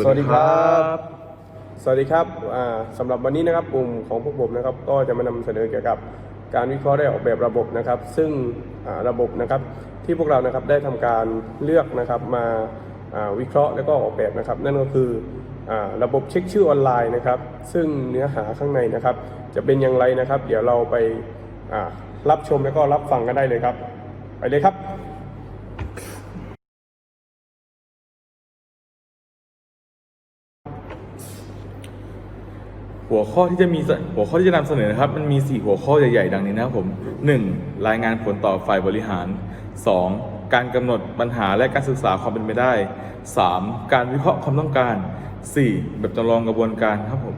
สวัสดีครับ สวัสดีครับอ่าสำหรับวันนี้นะครับกลุ่มของพวกผมนะครับก็จะมานำเสนอเกี่ยวกับการวิเคราะห์ได้ออกแบบระบบนะครับ ซึ่งอ่าระบบนะครับที่พวกเรานะครับได้ทำการเลือกนะครับมาอ่าวิเคราะห์แล้วก็ออกแบบนะครับ นั่นก็คืออาระบบเช็คชื่อออนไลน์นะครับ ซึ่งเนื้อหาข้างในนะครับ จะเป็นอย่างไรนะครับ เดี๋ยวเราไปอ่ารับชมแล้วก็รับฟังกันได้เลยครับ ไปเลยครับ หัวข้อที่จะมีหัวข้อที่จะนำเสนอนะครับ มันมี 4 หัวข้อใหญ่ๆ ดังนี้นะครับผม 1. รายงานผลต่อฝ่ายบริหาร 2. การกำหนดปัญหาและการศึกษาความเป็นไปได้ 3. การวิเคราะห์ความต้องการ 4. แบบจำลองกระบวนการครับผม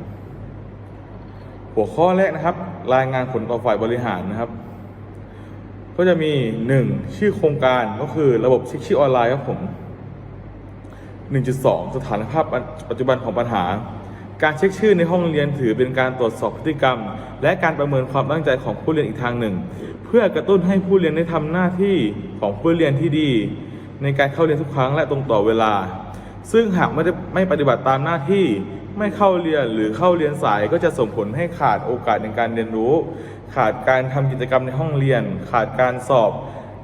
หัวข้อแรกนะครับ รายงานผลต่อฝ่ายบริหารนะครับ ก็จะมี 1. ชื่อโครงการก็คือระบบเช็คชื่อออนไลน์ครับผม 1.2 สถานภาพปัจจุบันของปัญหา การเช็คชื่อในห้องเรียนถือเป็นการตรวจสอบพฤติกรรม และการประเมินความตั้งใจของผู้เรียนอีกทางหนึ่ง เพื่อกระตุ้นให้ผู้เรียนได้ทำหน้าที่ของผู้เรียนที่ดี ในการเข้าเรียนทุกครั้งและตรงต่อเวลา ซึ่งหากไม่ได้ไม่ปฏิบัติตามหน้าที่ไม่เข้าเรียนหรือเข้าเรียนสายก็จะส่งผลให้ขาดโอกาสในการเรียนรู้ ขาดการทำกิจกรรมในห้องเรียน ขาดการสอบ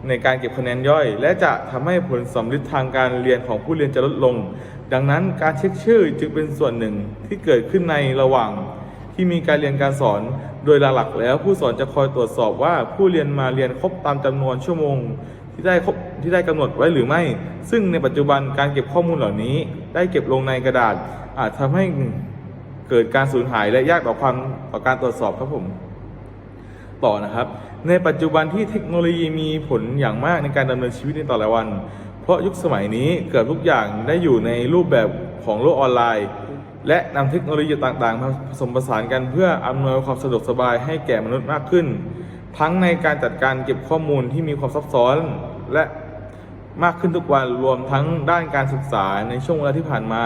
ในการเก็บคะแนนย่อย และจะทำให้ผลสำลิดทางการเรียนของผู้เรียนจะลดลง ดังนั้นการเช็คชื่อจึงเป็นส่วนหนึ่งที่เกิดขึ้นในระหว่างที่มีการเรียนการสอน โดยหลักๆ แล้วผู้สอนจะคอยตรวจสอบว่าผู้เรียนมาเรียนครบตามจำนวนชั่วโมง ที่ได้ครบที่ได้กำหนดไว้หรือไม่ ซึ่งในปัจจุบันการเก็บข้อมูลเหล่านี้ ได้เก็บลงในกระดาษ อาจทำให้เกิดการสูญหายและยากต่อความต่อการตรวจสอบครับผมต่อนะครับ ในปัจจุบันที่เทคโนโลยีมีผลอย่างมากในการดำเนินชีวิตในแต่ละวัน เพราะยุคสมัยนี้เกือบทุกอย่างได้อยู่ในรูปแบบของโลกออนไลน์ และนำเทคโนโลยีต่างๆ มาผสมผสานกันเพื่ออำนวยความสะดวกสบายให้แก่มนุษย์มากขึ้น ทั้งในการจัดการเก็บข้อมูลที่มีความซับซ้อนและมากขึ้นทุกวันรวมทั้งด้านการศึกษาในช่วงเวลาที่ผ่านมา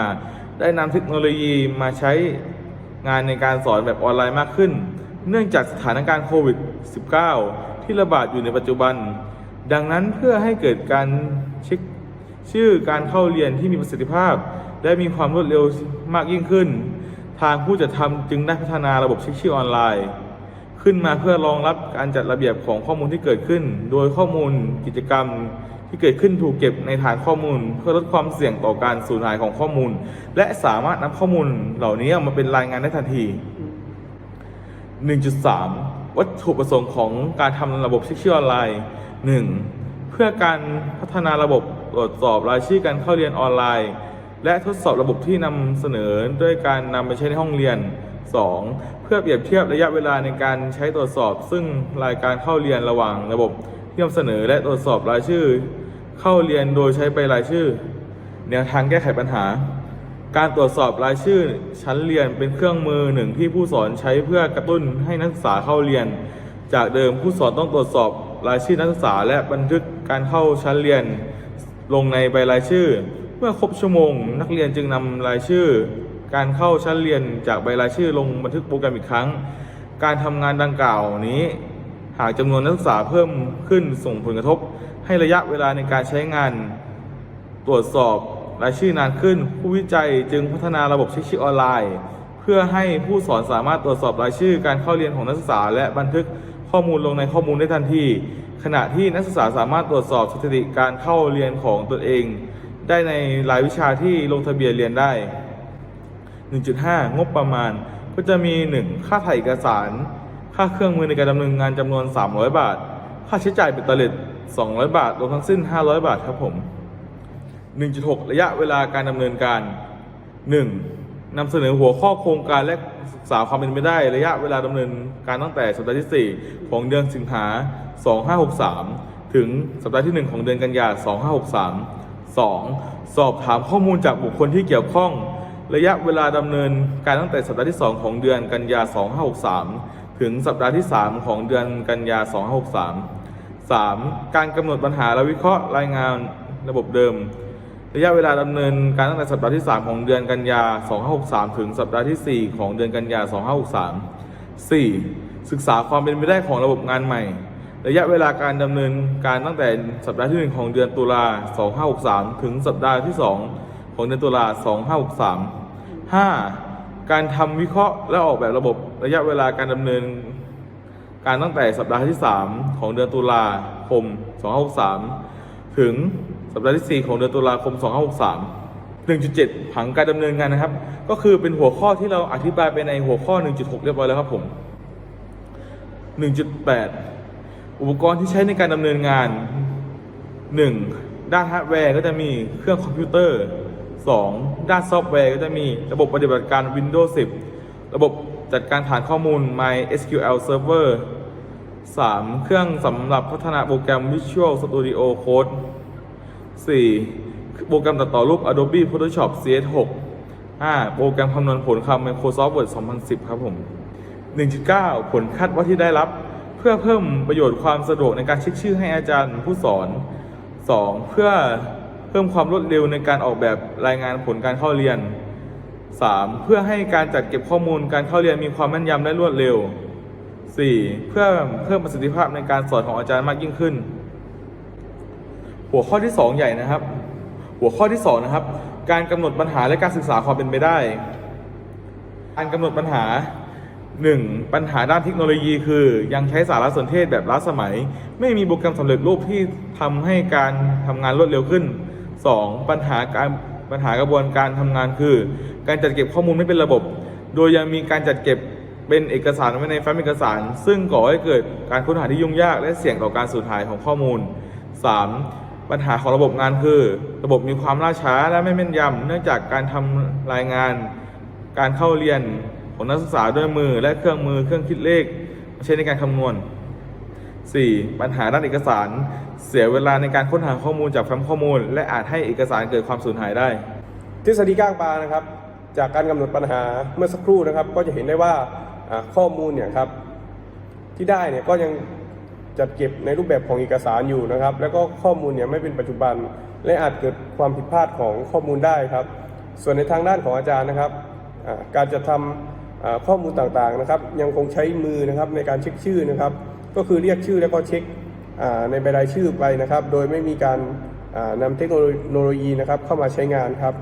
ได้นำเทคโนโลยีมาใช้งานในการสอนแบบออนไลน์มากขึ้น เนื่องจากสถานการณ์โควิด -19 ที่ระบาดอยู่ในปัจจุบัน ดังนั้นเพื่อให้เกิดการเช็ค ชื่อการเข้าเรียนที่มีประสิทธิภาพ และมีความรวดเร็วมากยิ่งขึ้น ทางผู้จัดทำจึงได้พัฒนาระบบเช็คชื่อออนไลน์ ขึ้นมาเพื่อรองรับการจัดระเบียบของข้อมูลที่เกิดขึ้น โดยข้อมูลกิจกรรมที่เกิดขึ้นถูกเก็บในฐานข้อมูล เพื่อลดความเสี่ยงต่อการสูญหายของข้อมูล และสามารถนำข้อมูลเหล่านี้ออกมาเป็นรายงานได้ทันที 1.3 วัตถุประสงค์ของการทำระบบเช็คชื่อออนไลน์ 1. เพื่อการพัฒนาระบบ ตรวจสอบรายชื่อการเข้าเรียนออนไลน์ และทดสอบระบบที่นำเสนอด้วยการนำไปใช้ในห้องเรียน 2. เพื่อเปรียบเทียบระยะเวลาในการใช้ตรวจสอบ ซึ่งรายการเข้าเรียนระหว่างระบบที่นำเสนอและตรวจสอบรายชื่อ เข้าเรียนโดยใช้ไปรายชื่อ แนวทางแก้ไขปัญหา การตรวจสอบรายชื่อชั้นเรียนเป็นเครื่องมือหนึ่งที่ผู้สอนใช้เพื่อกระตุ้นให้นักศึกษาเข้าเรียน จากเดิมผู้สอนต้องตรวจสอบรายชื่อนักศึกษาและบันทึกการเข้าชั้นเรียน ลงในใบรายชื่อ เมื่อครบชั่วโมง นักเรียนจึงนำรายชื่อ การเข้าชั้นเรียนจากใบรายชื่อลงบันทึกโปรแกรมอีกครั้ง การทำงานดังกล่าวนี้ หากจำนวนนักศึกษาเพิ่มขึ้นส่งผลกระทบ ให้ระยะเวลาในการใช้งาน ตรวจสอบรายชื่อนานขึ้น ผู้วิจัยจึงพัฒนาระบบเช็คชื่อออนไลน์ เพื่อให้ผู้สอนสามารถตรวจสอบรายชื่อการเข้าเรียนของนักศึกษา และบันทึกข้อมูลลงในข้อมูลได้ทันที ขณะที่นักศึกษาสามารถตรวจสอบสถิติการเข้าเรียนของตนเอง ได้ในรายวิชาที่ลงทะเบียนเรียนได้ 1.5 งบประมาณก็จะมี 1. ค่าถ่ายเอกสาร ค่าเครื่องมือในการดำเนินงานจำนวน 300 บาท ค่าใช้จ่ายเบ็ดเตล็ด200 บาทรวมทั้งสิ้น 500 บาทครับผม 1.6 ระยะเวลาการดำเนินการ 1. นำเสนอหัวข้อโครงการและศึกษาความเป็นไปได้ ระยะเวลาดำเนินการตั้งแต่สัปดาห์ที่ 4 ของเดือนสิงหา 2563 ถึงสัปดาห์ที่ 1 ของเดือนกันยา2563 2. สอบถามข้อมูลจากบุคคลที่เกี่ยวข้อง ระยะเวลาดำเนินการตั้งแต่สัปดาห์ที่ 2 ของเดือนกันยา 2563 ถึงสัปดาห์ที่ 3 ของเดือนกันยา 2563 3. การกำหนดปัญหาและวิเคราะห์รายงานระบบเดิม ระยะเวลาดำเนินการตั้งแต่สัปดาห์ที่ 3 ของเดือนกันยา 2563 ถึงสัปดาห์ที่ 4 ของเดือนกันยา 2563 4. ศึกษาความเป็นไปได้ของระบบงานใหม่ ระยะเวลาการดำเนินการตั้งแต่สัปดาห์ที่ 1 ของเดือนตุลา 2563 ถึงสัปดาห์ที่ 2 ของเดือนตุลา 2563 5. การทำวิเคราะห์และออกแบบระบบระยะเวลาการดำเนิน การตั้งแต่สัปดาห์ที่ 3 ของเดือนตุลาคม 2563 ถึง สัปดาห์ที่ 4 ของเดือนตุลาคม 2563 1.7 ผังการดำเนินงานนะครับ ก็คือเป็นหัวข้อที่เราอธิบายไปในหัวข้อ 1.6 เรียบร้อยแล้วครับผม 1.8 อุปกรณ์ที่ใช้ในการดำเนินงาน 1. ด้านฮาร์ดแวร์ก็จะมีเครื่องคอมพิวเตอร์ 2. ด้านซอฟต์แวร์ก็จะมีระบบปฏิบัติการ Windows 10 ระบบจัดการฐานข้อมูล MySQL Server 3. เครื่องสำหรับพัฒนาโปรแกรม Visual Studio Code 4. โปรแกรมตัดต่อรูป Adobe Photoshop CS6 5. โปรแกรมคำนวณผลคำ Microsoft Word 2010 ครับผม 1.9 ผลคาดว่าที่ได้รับ เพื่อเพิ่มประโยชน์ความสะดวกในการเช็คชื่อให้อาจารย์ผู้สอน 2. เพื่อเพิ่มความรวดเร็วในการออกแบบรายงานผลการเข้าเรียน 3. เพื่อให้การจัดเก็บข้อมูลการเข้าเรียนมีความแม่นยำและรวดเร็ว 4. เพื่อเพิ่มประสิทธิภาพในการสอนของอาจารย์มากยิ่งขึ้น หัวข้อที่ 2 ใหญ่นะครับ หัวข้อที่ 2 นะครับ การกำหนดปัญหาและการศึกษาความเป็นไปได้ การกำหนดปัญหา 1. ปัญหาด้านเทคโนโลยีคือ ยังใช้สารสนเทศแบบล้าสมัย ไม่มีโปรแกรมสำเร็จรูปที่ทำให้การทำงานรวดเร็วขึ้น 2. ปัญหาการปัญหากระบวนการทำงานคือ การจัดเก็บข้อมูลไม่เป็นระบบ โดยยังมีการจัดเก็บเป็นเอกสารไว้ในแฟ้มเอกสาร ซึ่งก่อให้เกิดการค้นหาที่ยุ่งยากและเสี่ยงต่อการสูญหายของข้อมูล 3. ปัญหาของระบบงานคือ ระบบมีความล่าช้าและไม่แม่นยำเนื่องจากการทำรายงาน การเข้าเรียนของนักศึกษาด้วยมือและเครื่องมือเครื่องคิดเลขใช้ในการคำนวณ 4. ปัญหาด้านเอกสาร เสียเวลาในการค้นหาข้อมูลจากแฟ้มข้อมูล และอาจให้เอกสารเกิดความสูญหายได้ ทฤษฎีก้างปลานะครับ จากการกำหนดปัญหาเมื่อสักครู่นะครับ ก็จะเห็นได้ว่าข้อมูลเนี่ยครับที่ได้เนี่ยก็ยัง จัดเก็บในรูปแบบของเอกสารอยู่นะครับ แล้วก็ข้อมูลเนี่ยไม่เป็นปัจจุบัน และอาจเกิดความผิดพลาดของข้อมูลได้ครับ ส่วนในทางด้านของอาจารย์นะครับการจะทำอ่าข้อมูลต่างๆนะครับ ยังคงใช้มือนะครับในการเช็คชื่อนะครับ ก็คือเรียกชื่อแล้วก็เช็คในใบรายชื่อไปนะครับ โดยไม่มีการอ่านำเทคโนโลยีนะครับเข้ามาใช้งานครับ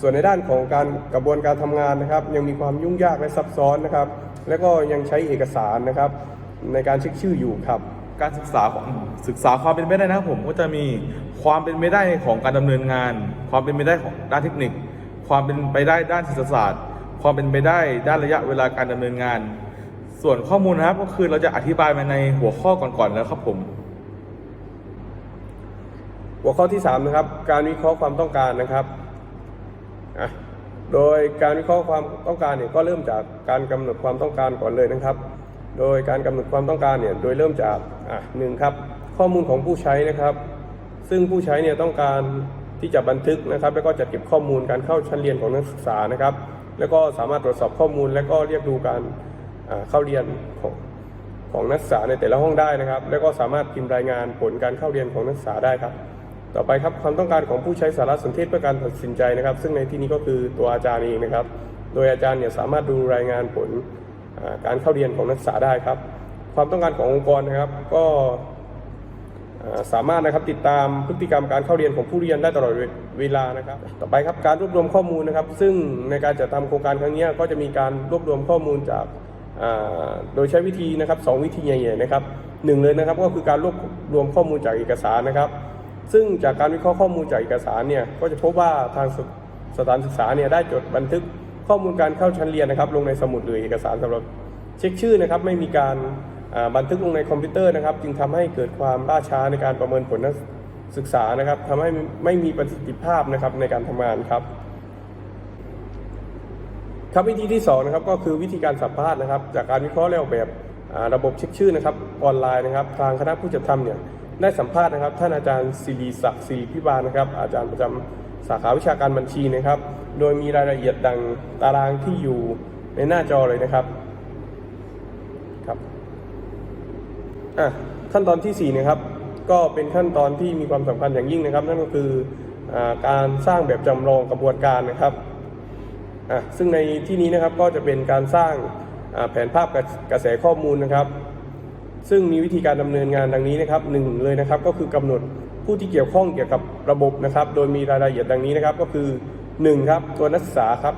ส่วนในด้านของการกระบวนการทำงานนะครับ ยังมีความยุ่งยากและซับซ้อนนะครับ และก็ยังใช้เอกสารนะครับ ในการเช็คชื่ออยู่ครับ การศึกษาของศึกษาความเป็นไปได้นะครับผมก็จะมีความเป็นไปได้ของการดำเนินงาน ความเป็นไปได้ของด้านเทคนิค ความเป็นไปได้ด้านศิลปศาสตร์ ความเป็นไปได้ด้านระยะเวลาการดำเนินงาน ส่วนข้อมูลนะครับก็คือเราจะอธิบายมาในหัวข้อก่อนๆแล้วครับผม หัวข้อที่3นะครับการวิเคราะห์ความต้องการนะครับโดยการวิเคราะห์ความต้องการเนี่ยก็เริ่มจากการกำหนดความต้องการก่อนเลยนะครับ โดยการกำหนดความต้องการเนี่ยโดยเริ่มจากอะหนึ่งครับข้อมูลของผู้ใช้นะครับ ซึ่งผู้ใช้เนี่ยต้องการที่จะบันทึกนะครับ แล้วก็จัดเก็บข้อมูลการเข้าชั้นเรียนของนักศึกษานะครับ แล้วก็สามารถตรวจสอบข้อมูล และก็เรียกดูการเข้าเรียนของของนักศึกษาในแต่ละห้องได้นะครับ แล้วก็สามารถพิมพ์รายงานผลการเข้าเรียนของนักศึกษาได้ครับ ต่อไปครับความต้องการของผู้ใช้สารสนเทศเพื่อการตัดสินใจนะครับ ซึ่งในที่นี้ก็คือตัวอาจารย์เองนะครับ โดยอาจารย์เนี่ยสามารถดูรายงานผล การเข้าเรียนของนักศึกษาได้ครับ ความต้องการขององค์กรนะครับก็สามารถนะครับติดตามพฤติกรรมการเข้าเรียนของผู้เรียนได้ตลอดเวลานะครับ ต่อไปครับการรวบรวมข้อมูลนะครับ ซึ่งในการจัดทำโครงการครั้งนี้ก็จะมีการรวบรวมข้อมูลจากโดยใช้วิธีนะครับสองวิธีใหญ่ๆนะครับหนึ่งเลยนะครับก็คือการรวบรวมข้อมูลจากเอกสารนะครับ ซึ่งจากการวิเคราะห์ข้อมูลจากเอกสารเนี่ยก็จะพบว่าทางสสถานศึกษาเนี่ยได้จดบันทึก ข้อมูลการเข้าชั้นเรียนนะครับ ลงในสมุดหรือเอกสารสำหรับเช็คชื่อนะครับ ไม่มีการบันทึกลงในคอมพิวเตอร์นะครับ จึงทำให้เกิดความล่าช้าในการประเมินผลนักศึกษานะครับทำให้ไม่มีประสิทธิภาพนะครับในการทำงานครับ ครับวิธีที่2นะครับก็คือวิธีการสัมภาษณ์นะครับ จากการวิเคราะห์และออกแบบระบบเช็คชื่อนะครับออนไลน์นะครับ ทางคณะผู้จัดทำเนี่ยได้สัมภาษณ์นะครับ ท่านอาจารย์ศิริศักดิ์ศิริพิบาลนะครับ อาจารย์ประจำสาขาวิชาการบัญชีนะครับ โดยมีรายละเอียดดังตารางที่อยู่ในหน้าจอเลยนะครับครับอะขั้นตอนที่ 4 นะครับ ก็เป็นขั้นตอนที่มีความสำคัญอย่างยิ่งนะครับ นั่นก็คืออการสร้างแบบจำลองกระบวนการนะครับอะซึ่งในที่นี้นะครับก็จะเป็นการสร้างแผนภาพกระกระแสข้อมูลนะครับ ซึ่งมีวิธีการดำเนินงานดังนี้นะครับหนึ่งเลยนะครับ ก็คือกำหนดผู้ที่เกี่ยวข้องเกี่ยวกับระบบนะครับ โดยมีรายละเอียดดังนี้นะครับ ก็คือ 1ครับตัวนักศึกษาครับ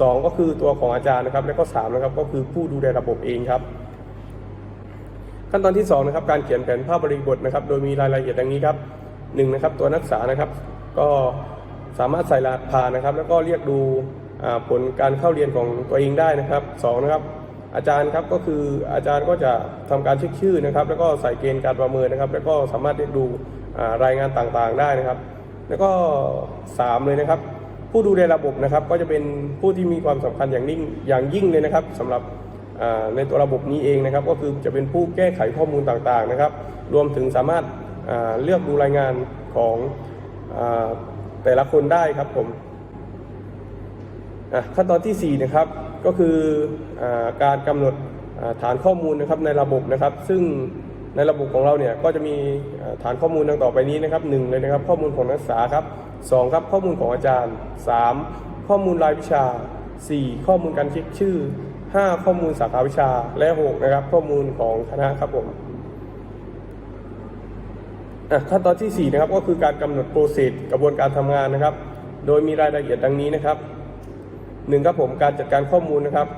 สองก็คือตัวของอาจารย์นะครับ และก็สามนะครับก็คือผู้ดูแลระบบเองครับ ขั้นตอนที่2นะครับการเขียนแผนภาพบริบทนะครับ โดยมีรายละเอียดดังนี้ครับหนึ่งนะครับตัวนักศึกษานะครับ ก็สามารถใส่รหัสผ่านนะครับ แล้วก็เรียกดูผลการเข้าเรียนของตัวเองได้นะครับสองนะครับอาจารย์ครับก็คืออาจารย์ก็จะทำการเช็คชื่อนะครับ แล้วก็ใส่เกณฑ์การประเมินนะครับ แล้วก็สามารถเรียกดูรายงานต่างๆได้นะครับ แล้วก็สามเลยนะครับ ผู้ดูแลระบบนะครับก็จะเป็นผู้ที่มีความสำคัญอย่างยิ่งอย่างยิ่งเลยนะครับสำหรับในตัวระบบนี้เองนะครับ ก็คือจะเป็นผู้แก้ไขข้อมูลต่างๆนะครับ รวมถึงสามารถเลือกดูรายงานของอแต่ละคนได้ครับผมขั้นตอนทีสี่4 นะครับก็คืออการกำหนดฐานข้อมูลนะครับในระบบนะครับ ซึ่งในระบบของเราเนี่ยก็จะมีฐานข้อมูลดังต่อไปนี้นะครับหนึ่งเลยนะครับ ข้อมูลของนักศึกษาครับ สองครับข้อมูลของอาจารย์สามข้อมูลรายวิชาสี่ข้อมูลการเช็คชื่อ 5 ข้อมูลสาขาวิชาและ 6 นะครับ ข้อมูลของคณะครับผมขั้นตอนที่ 4 นะครับก็คือการกำหนดโปรเซสกระบวนการทำงานนะครับ โดยมีรายละเอียดดังนี้นะครับหนึ่งครับผมการจัดการข้อมูลนะครับ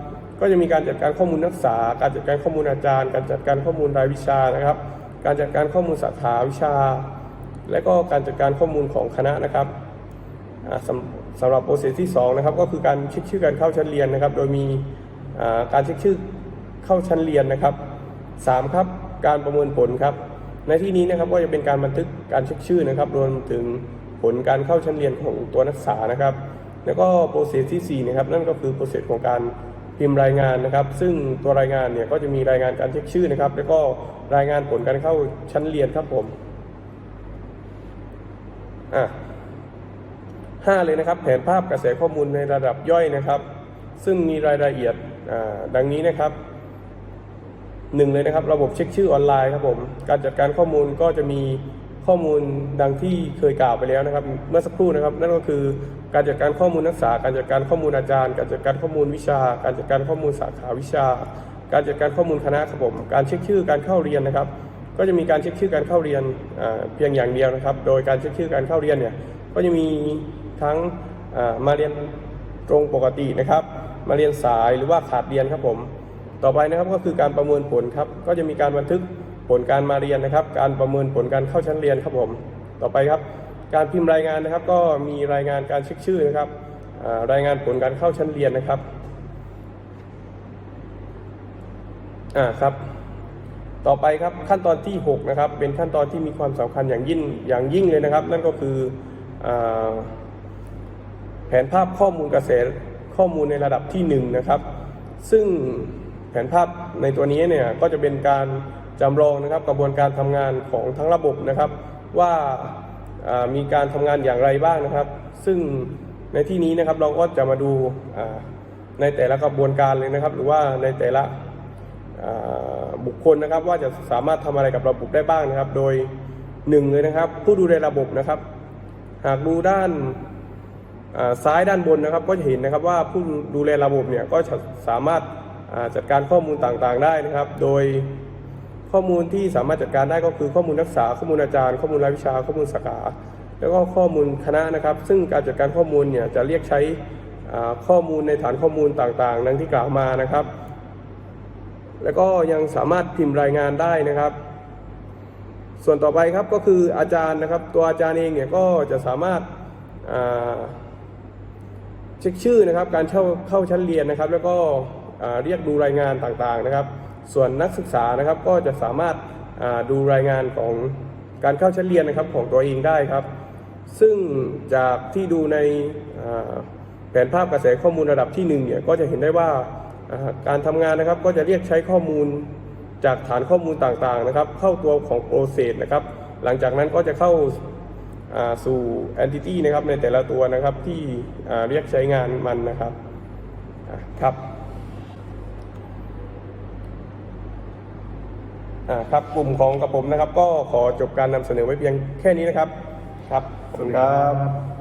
ก็จะมีการจัดการข้อมูลนักศึกษา การจัดการข้อมูลอาจารย์ การจัดการข้อมูลรายวิชานะครับ การจัดการข้อมูลสาขาวิชา และก็การจัดการข้อมูลของคณะนะครับสำสำหรับโปรเซสที่2นะครับก็คือการเช็คชื่อการเข้าชั้นเรียนนะครับ โดยมีการเช็คชื่อเข้าชั้นเรียนนะครับ 3 ครับการประเมินผลครับ ในที่นี้นะครับก็จะเป็นการบันทึกการเช็คชื่อนะครับ รวมถึงผลการเข้าชั้นเรียนของตัวนักศึกษานะครับ แล้วก็โปรเซสที่4นะครับนั่นก็คือโปรเซสของการพิมพ์รายงานนะครับ ซึ่งตัวรายงานเนี่ยก็จะมีรายงานการเช็คชื่อนะครับ แล้วก็รายงานผลการเข้าชั้นเรียนครับผม อะห้าเลยนะครับ แผนภาพกระแสข้อมูลในระดับย่อยนะครับ ซึ่งมีรายละเอียดดังนี้นะครับหนึ่งเลยนะครับระบบเช็คชื่อออนไลน์ครับผมการจัดการข้อมูลก็จะมีข้อมูลดังที่เคยกล่าวไปแล้วนะครับ เมื่อสักครู่นะครับ นั่นก็คือการจัดการข้อมูลนักศึกษา การจัดการข้อมูลอาจารย์ การจัดการข้อมูลวิชา การจัดการข้อมูลสาขาวิชา การจัดการข้อมูลคณะครับผมการเช็คชื่อการเข้าเรียนนะครับ ก็จะมีการเช็คชื่อการเข้าเรียนเพียงอย่างเดียวนะครับ โดยการเช็คชื่อการเข้าเรียนเนี่ยก็จะมีทั้งมาเรียนตรงปกตินะครับ มาเรียนสายหรือว่าขาดเรียนครับผม ต่อไปนะครับก็คือการประเมินผลครับ ก็จะมีการบันทึกผลการมาเรียนนะครับ การประเมินผลการเข้าชั้นเรียนครับผม ต่อไปครับ การพิมพ์รายงานนะครับ ก็มีรายงานการเช็คชื่อนะครับรายงานผลการเข้าชั้นเรียนนะครับ อ่าครับ ต่อไปครับขั้นตอนที่6นะครับเป็นขั้นตอนที่มีความสำคัญอย่างยิ่งอย่างยิ่งเลยนะครับ นั่นก็คืออแผนภาพข้อมูลกระแสข้อมูลในระดับที่1นะครับซึ่งแผนภาพในตัวนี้เนี่ยก็จะเป็นการจำลองนะครับกระบวนการทำงานของทั้งระบบนะครับ ว่ามีการทำงานอย่างไรบ้างนะครับ ซึ่งในที่นี้นะครับเราก็จะมาดูในแต่ละกระบวนการเลยนะครับ หรือว่าในแต่ละ บุคคลนะครับ ว่าจะสามารถทำอะไรกับระบบได้บ้างนะครับ โดยหนึ่งเลยนะครับ ผู้ดูแลระบบนะครับ หากดูด้านซ้ายด้านบนนะครับ ก็จะเห็นนะครับว่าผู้ดูแลระบบเนี่ยก็จะสามารถาจัดการข้อมูลต่างๆ ได้นะครับ โดยข้อมูลที่สามารถจัดการได้ก็คือข้อมูลนักศึกษาข้อมูลอาจารย์ข้อมูลรายวิชาข้อมูลสาขาแล้วก็ข้อมูลคณะนะครับ ซึ่งการจัดการข้อมูลเนี่ยจะเรียกใช้ข้อมูลในฐานข้อมูลต่างๆ ดังที่กล่าวมานะครับ แล้วก็ยังสามารถพิมพ์รายงานได้นะครับ ส่วนต่อไปครับก็คืออาจารย์นะครับ ตัวอาจารย์เองเนี่ยก็จะสามารถาเช็คชื่อนะครับ การเข้าเข้าชั้นเรียนนะครับ แล้วก็เรียกดูรายงานต่างๆนะครับ ส่วนนักศึกษานะครับก็จะสามารถาดูรายงานของการเข้าชั้นเรียนนะครับของตัวเองได้ครับ ซึ่งจากที่ดูในแผนภาพกระแสข้อมูลระดับที่หนึ่งเนี่ยก็จะเห็นได้ว่า การทำงานนะครับก็จะเรียกใช้ข้อมูลจากฐานข้อมูลต่างๆนะครับ เข้าตัวของโปรเซสนะครับ หลังจากนั้นก็จะเข้าสู่ entity นะครับในแต่ละตัวนะครับที่เรียกใช้งานมันนะครับครับครับกลุ่มของกับผมนะครับ ก็ขอจบการนำเสนอไว้เพียงแค่นี้นะครับ ครับขอบคุณครับ